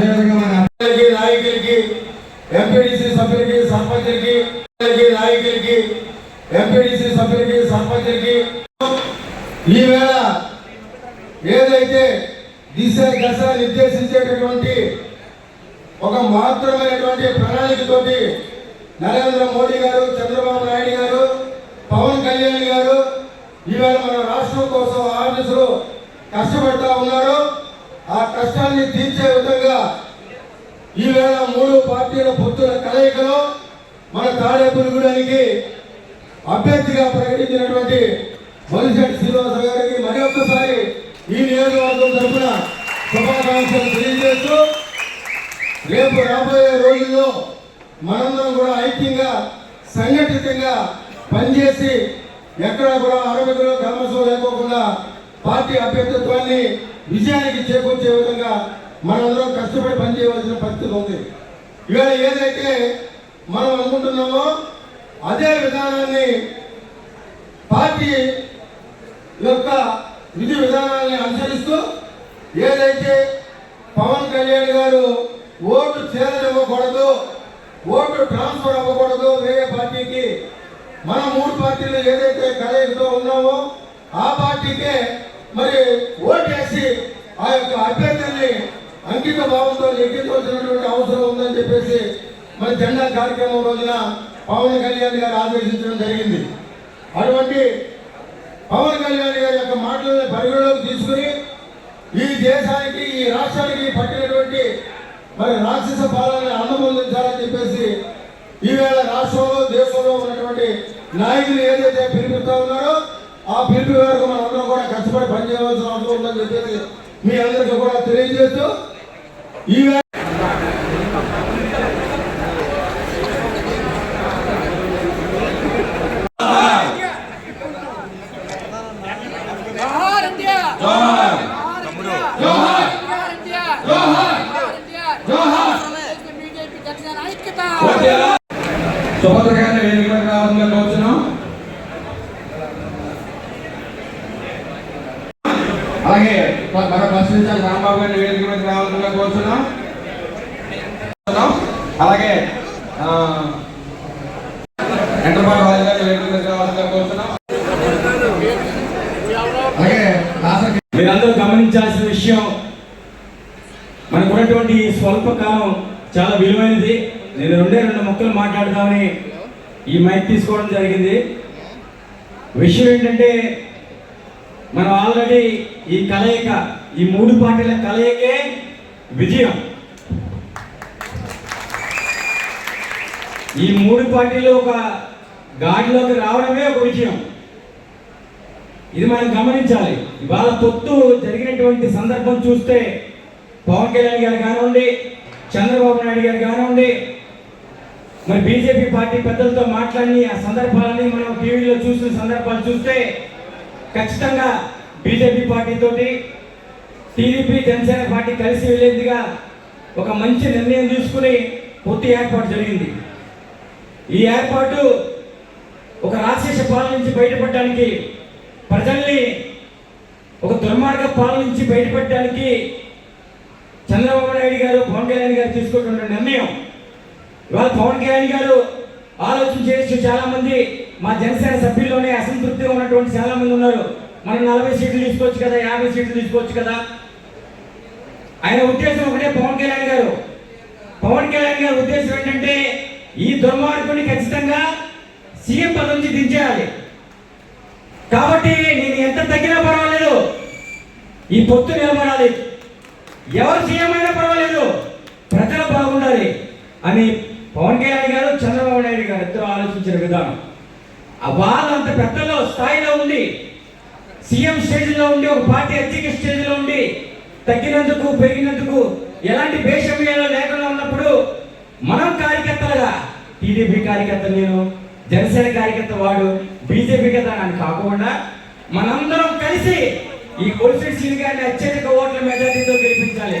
అదేవిధంగా మన నాయకులకి ఎంపీడీసీ సభ్యులకి సర్పంచులకి నాయకులకి ఎంపీడీసీ సభ్యులకి సర్పంచులకి ఈవేళ ఏదైతే దిశ దశ నిర్దేశించేటటువంటి ఒక మాత్రమైనటువంటి ప్రణాళికతోటి నరేంద్ర మోడీ గారు చంద్రబాబు నాయుడు గారు పవన్ కళ్యాణ్ గారు ఈవేళ మన రాష్ట్రం కోసం ఆఫీసులో కష్టపడతా ఉన్నారు. ఆ కష్టాన్ని తీర్చే విధంగా ఈవేళ మూడు పార్టీల పొత్తుల కలయికలో మన తాడేపురిగూడానికి అభ్యర్థిగా ప్రకటించినటువంటి మొలిశెట్టి శ్రీనివాస గారికి మరి ఒక్కసారి ఈ నియోజకవర్గం తరఫున శుభాకాంక్షలు తెలియజేస్తూ రేపు రాబోయే రోజుల్లో మనందరం కూడా ఐక్యంగా సంఘటితంగా పనిచేసి ఎక్కడ కూడా అరవైలో కల్మసం లేకోకుండా పార్టీ అభ్యర్థిత్వాన్ని విజయానికి చేకూర్చే విధంగా మనందరం కష్టపడి పనిచేయవలసిన పరిస్థితి ఉంది. ఇవాళ ఏదైతే మనం అనుకుంటున్నామో అదే విధానాన్ని పార్టీ యొక్క విధి విధానాన్ని అనుసరిస్తూ ఏదైతే పవన్ కళ్యాణ్ గారు ఓటు చేరనివ్వకూడదు ఓటు ట్రాన్స్ఫర్ అవ్వకూడదు వేరే పార్టీకి మన మూడు పార్టీలు ఏదైతే కలయికతో ఉన్నామో ఆ పార్టీకే మరి ఓటేసి ఆ యొక్క అభ్యర్థుల్ని అంకిత భావంతో ఎక్కించవలసినటువంటి అవసరం ఉందని చెప్పేసి మన జెండా కార్యక్రమం రోజున పవన్ కళ్యాణ్ గారు ఆదేశించడం జరిగింది. అటువంటి పవన్ కళ్యాణ్ గారి యొక్క మాటలను పరిగణలోకి తీసుకుని ఈ దేశానికి ఈ రాష్ట్రానికి పట్టినటువంటి మరి రాక్షస పాలన అందమొందించాలని చెప్పేసి ఈవేళ రాష్ట్రంలో దేశంలో ఉన్నటువంటి నాయకులు ఏదైతే పిలుపుతా ఉన్నారో ఆ పిలుపు వరకు మనం కూడా కష్టపడి పనిచేయవలసిన అవసరం ఉందని చెప్పేసి మీ అందరికీ కూడా తెలియజేస్తూ ఈవేళ జోహార్ ఇండియా జోహార్ జోహార్ ఇండియా జోహార్ జోహార్ ఇండియా జోహార్ బీజేపీ జనసేన ఐక్యత సుభద్ర గారిని వేదిక మీద రావాలని కోరుచున్నాం మనం బస్సు నుంచి రాంబాబు గారిని వేదిక మీద రావాలని కోరుతున్నాం అలాగే ఎంటర్పాల్ రాజు గారిని వేదిక మీద రావాలని కోరుతున్నాం అలాగే మీరందరూ గమనించాల్సిన విషయం మనకు ఉన్నటువంటి స్వల్ప కాలం చాలా విలువైనది. నేను రెండే రెండు మొక్కలు మాట్లాడదామని ఈ మైక్ తీసుకోవడం జరిగింది. విషయం ఏంటంటే మనం ఆల్రెడీ ఈ కలయిక ఈ మూడు పార్టీల కలయికే విజయం. ఈ మూడు పార్టీలు ఒక గాడిలోకి రావడమే ఒక విజయం. ఇది మనం గమనించాలి. ఇవాళ పొత్తు జరిగినటువంటి సందర్భం చూస్తే పవన్ కళ్యాణ్ గారు కానివ్వండి చంద్రబాబు నాయుడు గారు కానివ్వండి మరి బీజేపీ పార్టీ పెద్దలతో మాట్లాడి ఆ సందర్భాలని మనం టీవీలో చూసిన సందర్భాలు చూస్తే ఖచ్చితంగా బీజేపీ పార్టీతో టీడీపీ జనసేన పార్టీ కలిసి వెళ్ళేందుగా ఒక మంచి నిర్ణయం తీసుకుని పూర్తి ఏర్పాటు జరిగింది. ఈ ఏర్పాటు ఒక రాక్షస పాలన నుంచి బయటపడడానికి ప్రజల్ని ఒక దుర్మార్గ పాలన నుంచి బయటపడడానికి చంద్రబాబు నాయుడు గారు పవన్ కళ్యాణ్ గారు తీసుకుంటున్న నిర్ణయం. ఇవాళ పవన్ కళ్యాణ్ గారు ఆలోచన చేసి చాలామంది మా జనసేన సభ్యుల్లోనే అసంతృప్తిగా ఉన్నటువంటి చాలామంది ఉన్నారు. మనం నలభై సీట్లు తీసుకోవచ్చు కదా యాభై సీట్లు తీసుకోవచ్చు కదా? ఆయన ఉద్దేశం ఒకటే పవన్ కళ్యాణ్ గారు. పవన్ కళ్యాణ్ గారి ఉద్దేశం ఏంటంటే ఈ దుర్మార్గుని ఖచ్చితంగా సీఎం పదవి నుంచి దించేయాలి. కాబట్టి నేను ఎంత తగ్గినా పర్వాలేదు. ఈ పొత్తు నిలబడాలి. ఎవరు సీఎం అయినా పర్వాలేదు. ప్రజలు బాగుండాలి. అని పవన్ కళ్యాణ్ గారు చంద్రబాబు నాయుడు గారు ఇద్దరు ఆలోచించిన విధానం. ఆ పెద్దలో స్థాయిలో ఉండి సీఎం స్టేజ్లో ఉండి ఒక పార్టీ అధ్యక్ష స్టేజ్లో ఉండి తగ్గినందుకు పెరిగినందుకు ఎలాంటి భేషమ్యాలు లేకుండా ఉన్నప్పుడు మనం కార్యకర్తలుగా టీడీపీ కార్యకర్త నేను జనసేన కార్యకర్త వాడు బీజేపీ కదా అని కాకుండా మనందరం కలిసి ఈ కొలిసి సీన్ గారిని అత్యధిక ఓట్ల మెజార్టీతో గెలిపించాలి.